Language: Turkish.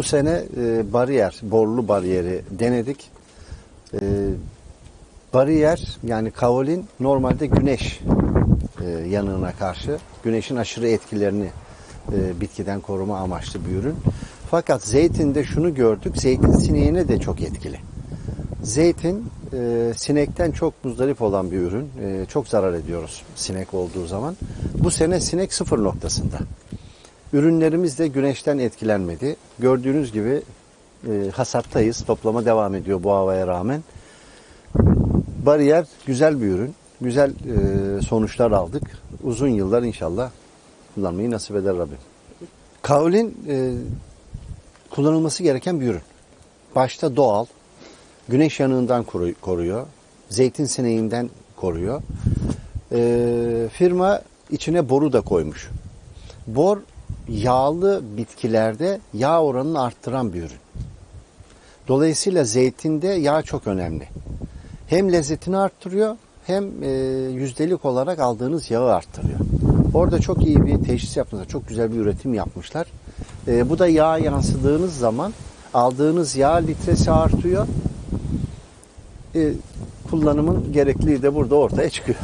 Bu sene e, bariyer, borlu bariyeri denedik. E, bariyer yani kaolin normalde güneş e, yanığına karşı güneşin aşırı etkilerini e, bitkiden koruma amaçlı bir ürün. Fakat zeytinde şunu gördük, zeytin sineğine de çok etkili. Zeytin e, sinekten çok muzdarip olan bir ürün. E, çok zarar ediyoruz sinek olduğu zaman. Bu sene sinek sıfır noktasında. Ürünlerimiz de güneşten etkilenmedi. Gördüğünüz gibi e, hasattayız. Toplama devam ediyor bu havaya rağmen. Bariyer güzel bir ürün. Güzel e, sonuçlar aldık. Uzun yıllar inşallah kullanmayı nasip eder Rabbim. Kaolin e, kullanılması gereken bir ürün. Başta doğal, güneş yanığından koru- koruyor, zeytin sineğinden koruyor. E, firma içine boru da koymuş. Bor yağlı bitkilerde yağ oranını arttıran bir ürün. Dolayısıyla zeytinde yağ çok önemli. Hem lezzetini arttırıyor hem e, yüzdelik olarak aldığınız yağı arttırıyor. Orada çok iyi bir teşhis yapmışlar. Çok güzel bir üretim yapmışlar. E, bu da yağ yansıdığınız zaman aldığınız yağ litresi artıyor. E, kullanımın gerekliliği de burada ortaya çıkıyor.